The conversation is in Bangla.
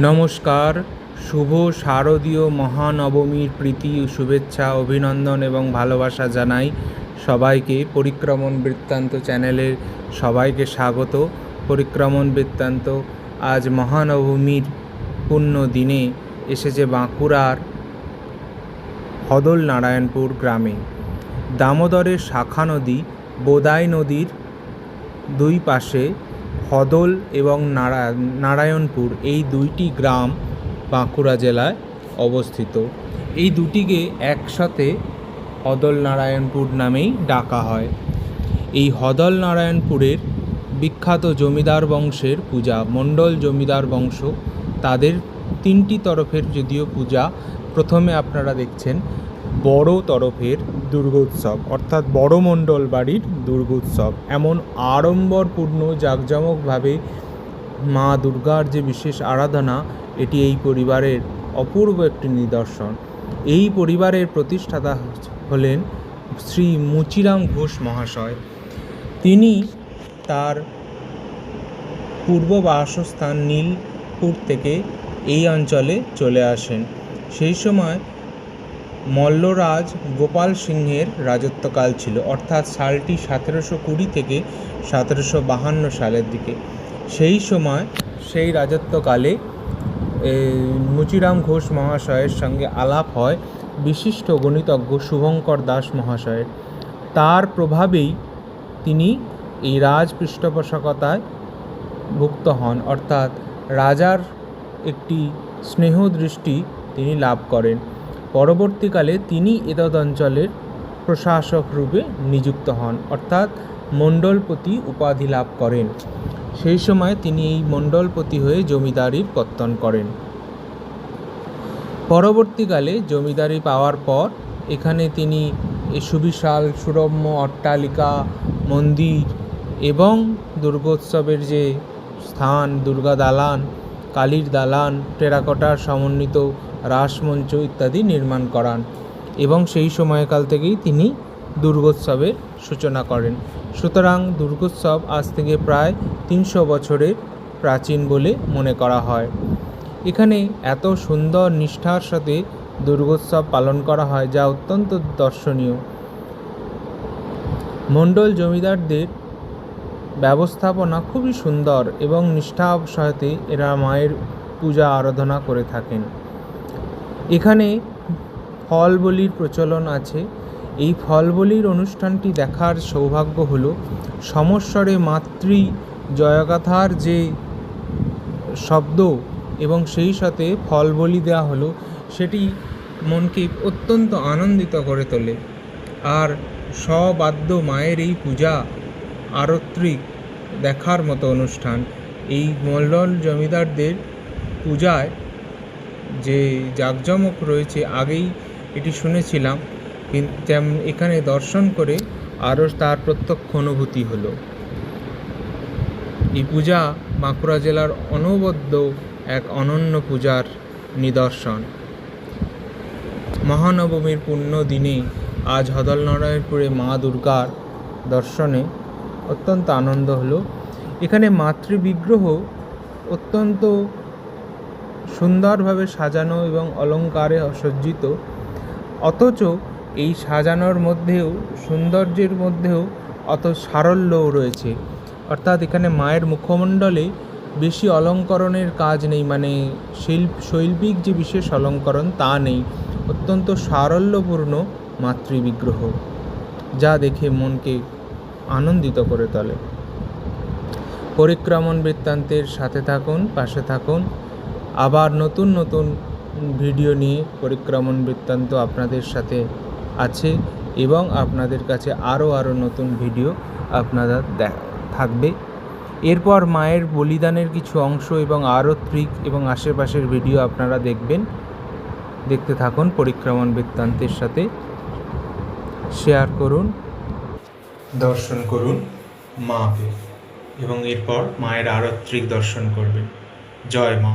নমস্কার, শুভ শারদীয় মহানবমীর প্রীতি, শুভেচ্ছা, অভিনন্দন এবং ভালোবাসা জানাই সবাইকে পরিক্রমণ বৃত্তান্ত চ্যানেলের সবাইকে স্বাগত। পরিক্রমণ বৃত্তান্ত আজ মহানবমীর পুণ্য দিনে এসেছে বাঁকুড়ার হদল নারায়ণপুর গ্রামে। দামোদরের শাখা নদী, বোদাই নদীর দুই পাশে হদল এবং নারা, নারায়ণপুর এই দুইটি গ্রাম বাঁকুড়া জেলায় অবস্থিত। এই দুটিকে একসাথে হদল নারায়ণপুর নামেই ডাকা হয়। এই হদল নারায়ণপুরের বিখ্যাত জমিদার বংশের পূজা, মণ্ডল জমিদার বংশ, তাদের তিনটি তরফের যদিও পূজা প্রথমে আপনারা দেখছেন বড় তরফের দুর্গোৎসব, অর্থাৎ বড় মণ্ডল বাড়ির দুর্গোৎসব। এমন আড়ম্বরপূর্ণ, জাঁকজমকভাবে মা দুর্গার যে বিশেষ আরাধনা, এটি এই পরিবারের অপূর্ব একটি নিদর্শন। এই পরিবারের প্রতিষ্ঠাতা হলেন শ্রী মুচিরাম ঘোষ মহাশয়। তিনি তার পূর্ব বাসস্থান নীলপুর থেকে এই অঞ্চলে চলে আসেন। সেই সময় মল্লরাজ গোপাল সিংহের রাজত্বকাল ছিল, অর্থাৎ সালটি সতেরোশো কুড়ি থেকে সতেরোশো বাহান্ন সালের দিকে। সেই সময় সেই রাজত্বকালে মুচিরাম ঘোষ মহাশয়ের সঙ্গে আলাপ হয় বিশিষ্ট গণিতজ্ঞ শুভঙ্কর দাস মহাশয়ের। তার প্রভাবেই তিনি এই রাজ পৃষ্ঠপোষকতায় ভুক্ত হন, অর্থাৎ রাজার একটি স্নেহ দৃষ্টি তিনি লাভ করেন। পরবর্তীকালে তিনি এতদ অঞ্চলের প্রশাসক রূপে নিযুক্ত হন, অর্থাৎ মণ্ডলপতি উপাধি লাভ করেন। সেই সময় তিনি এই মণ্ডলপতি হয়ে জমিদারির পত্তন করেন। পরবর্তীকালে জমিদারি পাওয়ার পর এখানে তিনি সুবিশাল সুরম্য অট্টালিকা, মন্দির এবং দুর্গোৎসবের যে স্থান, দুর্গা দালান, কালীর দালান, টেরাকোটার সমন্বিত রাসমঞ্চ ইত্যাদি নির্মাণ করান এবং সেই সময়কাল থেকেই তিনি দুর্গোৎসবের সূচনা করেন। সুতরাং দুর্গোৎসব আজ থেকে প্রায় তিনশো বছরের প্রাচীন বলে মনে করা হয়। এখানে এত সুন্দর নিষ্ঠার সাথে দুর্গোৎসব পালন করা হয় যা অত্যন্ত দর্শনীয়। মণ্ডল জমিদারদের ব্যবস্থাপনা খুবই সুন্দর এবং নিষ্ঠার সাথে এরা মায়ের পূজা আরাধনা করে থাকেন। এখানে ফল বলির প্রচলন আছে। এই ফল বলির অনুষ্ঠানটি দেখার সৌভাগ্য হলো, সমস্বরে মাতৃ জয়গাথার যে শব্দ এবং সেই সাথে ফল বলি দেওয়া হলো, সেটি মনকে অত্যন্ত আনন্দিত করে তোলে। আর সবাদ্য মায়ের এই পূজা আরত্রিক দেখার মতো অনুষ্ঠান। এই মল্লল জমিদারদের পূজায় যে জাঁকজমক রয়েছে আগেই এটি শুনেছিলাম কিন্তু তেম- এখানে দর্শন করে আরও তার প্রত্যক্ষ অনুভূতি হলো। এই পূজা বাঁকুড়া জেলার অনবদ্য এক অনন্য পূজার নিদর্শন। মহানবমীর পুণ্য দিনে আজ হদলনারায়ণপুরে মা দুর্গার দর্শনে অত্যন্ত আনন্দ হলো। এখানে মাতৃবিগ্রহ অত্যন্ত সুন্দরভাবে সাজানো এবং অলঙ্কারে সজ্জিত। অথচ এই সাজানোর মধ্যেও, সৌন্দর্যের মধ্যেও অত সারল্যও রয়েছে। অর্থাৎ এখানে মায়ের মুখমণ্ডলে বেশি অলঙ্করণের কাজ নেই মানে শিল্প, শৈল্পিক যে বিশেষ অলঙ্করণ তা নেই। অত্যন্ত সারল্যপূর্ণ মাতৃবিগ্রহ, যা দেখে মনকে আনন্দিত করে তোলে। পরিক্রমণ বৃত্তান্তের সাথে থাকুন, পাশে থাকুন। আবার নতুন নতুন ভিডিও নিয়ে পরিক্রমণ বৃত্তান্ত আপনাদের সাথে আছে এবং আপনাদের কাছে আরও আরও নতুন ভিডিও আপনারা থাকবে। এরপর মায়ের বলিদানের কিছু অংশ এবং আরও ট্রিক এবং আশেপাশের ভিডিও আপনারা দেখবেন। দেখতে থাকুন পরিক্রমণ বৃত্তান্তের সাথে। শেয়ার করুন। দর্শন করুন মাকে এবং এরপর মায়ের আরত্রিক দর্শন করবেন জয় মা।